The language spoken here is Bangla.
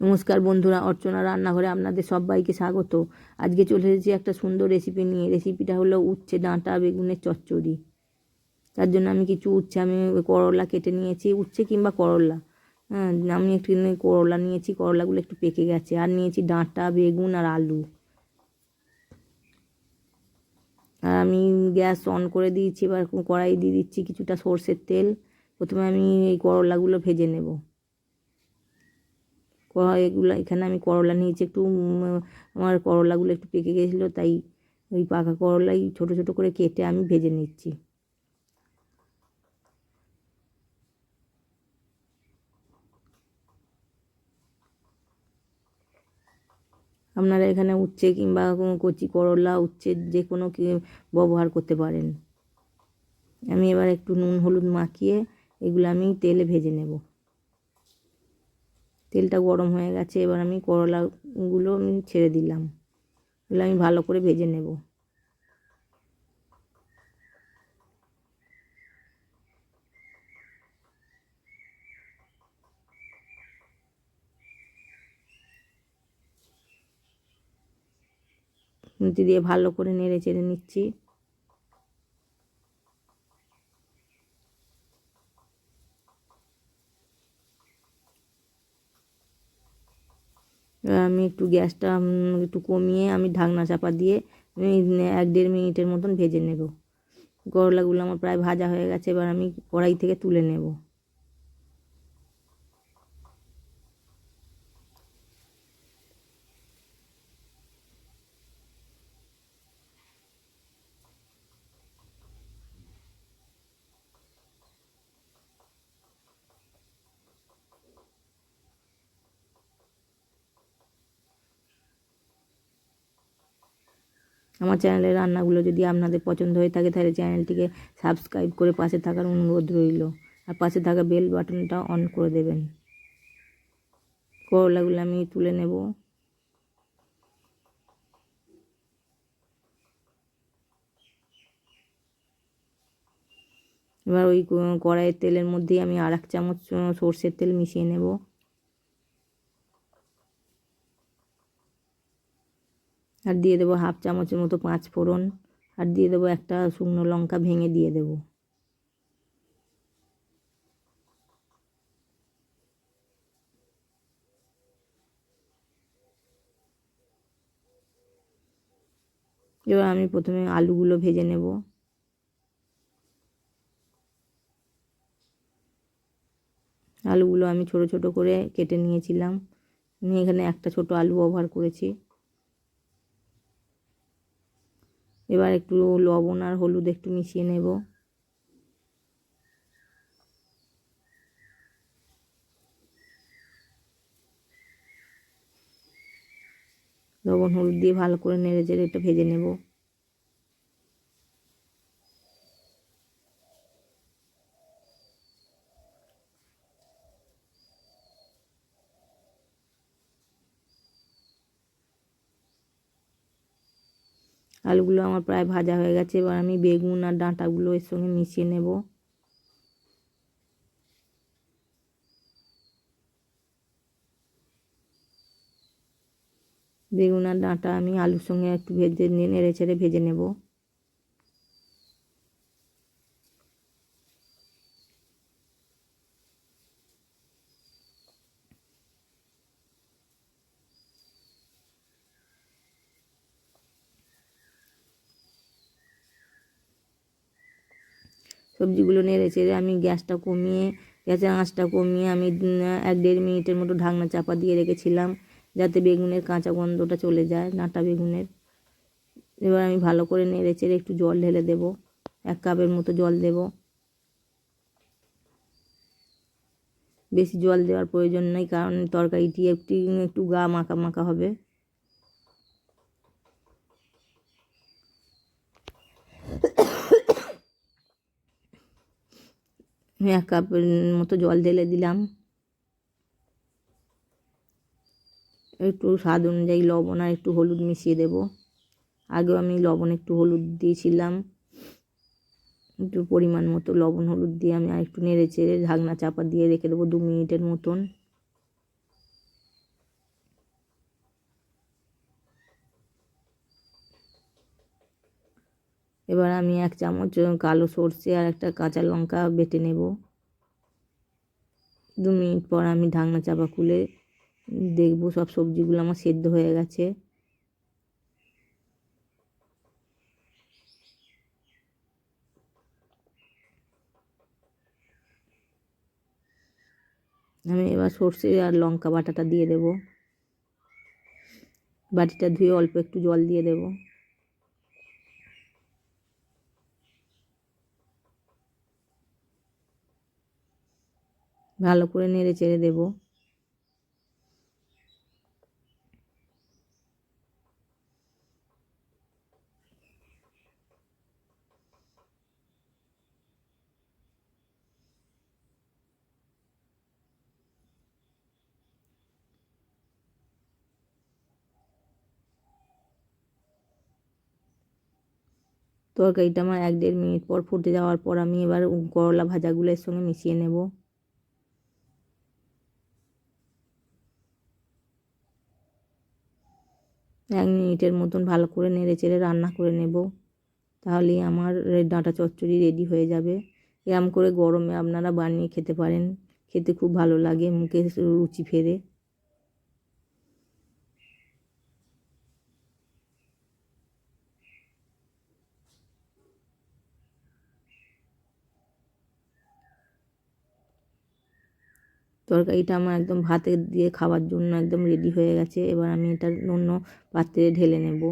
নমস্কার বন্ধুরা, অর্চনা রান্নাঘরে আপনাদের সবাইকে স্বাগত। আজকে চলে এসেছি একটা সুন্দর রেসিপি নিয়ে। রেসিপিটা হলো উচ্ছে ডাঁটা বেগুনের চচ্চড়ি। তার জন্য আমি কিছু উচ্ছে, আমি করলা কেটে নিয়েছি, উচ্ছে কিংবা করলা। হ্যাঁ আমি একটু করলা নিয়েছি, করলাগুলো একটু পেকে গেছে। আর নিয়েছি ডাঁটা, বেগুন আর আলু। আর আমি গ্যাস অন করে দিয়েছি, এবার কড়াই দিয়ে দিচ্ছি কিছুটা সর্ষের তেল। প্রথমে আমি এই করলাগুলো ভেজে নেব। এগুলো, এখানে আমি করলা নিয়েছি, একটু আমার করলাগুলো একটু পেকে গেছিল, তাই ওই পাকা করলাই ছোট ছোট করে কেটে আমি ভেজে নিচ্ছি। আপনারা এখানে উচ্ছে কিংবা কচি করলা, উচ্ছে যে কোনো ব্যবহার করতে পারেন। আমি এবার একটু নুন, হলুদ মাখিয়ে এগুলো আমি তেলে ভেজে নেব। তেলটা গরম হয়ে গেছে, এবার আমি করলাগুলো আমি ছেড়ে দিলাম। এগুলো আমি ভালো করে ভেজে নেব। দিয়ে ভালো করে নেড়ে চেড়ে নিচ্ছি। আমি একটু গ্যাসটা একটু কমিয়ে আমি ঢাকনা চাপা দিয়ে আমি এক দেড় মিনিটের মতন ভেজে নেব। করলাগুলো আমার প্রায় ভাজা হয়ে গেছে, এবার আমি কড়াই থেকে তুলে নেব। আমার চ্যানেলের রান্নাগুলো যদি আপনাদের পছন্দ হয়ে থাকে, তাহলে চ্যানেলটিকে সাবস্ক্রাইব করে পাশে থাকার অনুরোধ রইল। আর পাশে থাকা বেল বাটনটা অন করে দেবেন। করলাগুলো আমি তুলে নেব। এবার ওই কড়াইয়ের তেলের মধ্যেই আমি আর এক চামচ সর্ষের তেল মিশিয়ে নেব। আর দিয়ে দেবো হাফ চামচের মতো পাঁচ ফোড়ন। আর দিয়ে দেবো একটা শুকনো লঙ্কা ভেঙে দিয়ে দেবো। এবার আমি প্রথমে আলুগুলো ভেজে নেব। আলুগুলো আমি ছোট ছোট করে কেটে নিয়েছিলাম। আমি এখানে একটা ছোট আলু ব্যবহার করেছি। এবার একটু লবণ আর হলুদ একটু মিশিয়ে নেব। লবণ হলুদ দিয়ে ভালো করে নেড়ে চেড়ে একটু ভেজে নেব। আলুগুলো আমার প্রায় ভাজা হয়ে গেছে। এবার আমি বেগুন আর ডাঁটাগুলো এর সঙ্গে মিশিয়ে নেব। বেগুন আর ডাঁটা আমি আলুর সঙ্গে একটু ভেজে নেড়ে ছেড়ে ভেজে নেব। সবজিগুলো নেড়ে চেড়ে আমি গ্যাসটা কমিয়ে, গ্যাসের আঁচটা কমিয়ে আমি এক দেড় মিনিটের মতো ঢাকনা চাপা দিয়ে রেখেছিলাম যাতে বেগুনের কাঁচা গন্ধটা চলে যায় নাটা বেগুনের। এবার আমি ভালো করে নেড়ে চেড়ে একটু জল ঢেলে দেব, এক কাপের মতো জল দেব। বেশি জল দেওয়ার প্রয়োজন নেই, কারণ তরকারিটি একটু একটু গা মাখা মাখা হবে। আমি এক কাপের মতো জল ঢেলে দিলাম। একটু স্বাদ অনুযায়ী লবণ আর একটু হলুদ মিশিয়ে দেব। আগেও আমি লবণ একটু হলুদ দিয়েছিলাম। একটু পরিমাণ মতো লবণ হলুদ দিয়ে আমি আর একটু নেড়ে চেড়ে ঢাকনা চাপা দিয়ে রেখে দেবো দু মিনিটের মতন। এবার আমি এক চামচ কালো সর্ষে আর একটা কাঁচা লঙ্কা বেটে নেব। দু মিনিট পর আমি ঢাকনা চাপা খুলে দেখব সব সবজিগুলো আমার সেদ্ধ হয়ে গেছে। আমি এবার সর্ষে আর লঙ্কা বাটাটা দিয়ে দেব। বাটিটা ধুয়ে অল্প একটু জল দিয়ে দেব। ভালো করে নেড়ে চেড়ে দেবো। তরকারিটা আমার এক দেড় মিনিট পর ফুটে যাওয়ার পর আমি এবার করলা ভাজাগুলো এর সঙ্গে মিশিয়ে নেব। এক মিনিটের মতন ভালো করে নেড়ে চেড়ে রান্না করে নেব। তাহলেই আমার ডাঁটা চচ্চড়ি রেডি হয়ে যাবে। এরম করে গরমে আপনারা বানিয়ে খেতে পারেন। খেতে খুব ভালো লাগে, মুখে রুচি ফেরে। তরকারিটা আমার একদম ভাতে দিয়ে খাওয়ার জন্য একদম রেডি হয়ে গেছে। এবার আমি এটা অন্য পাত্রে ঢেলে নেব।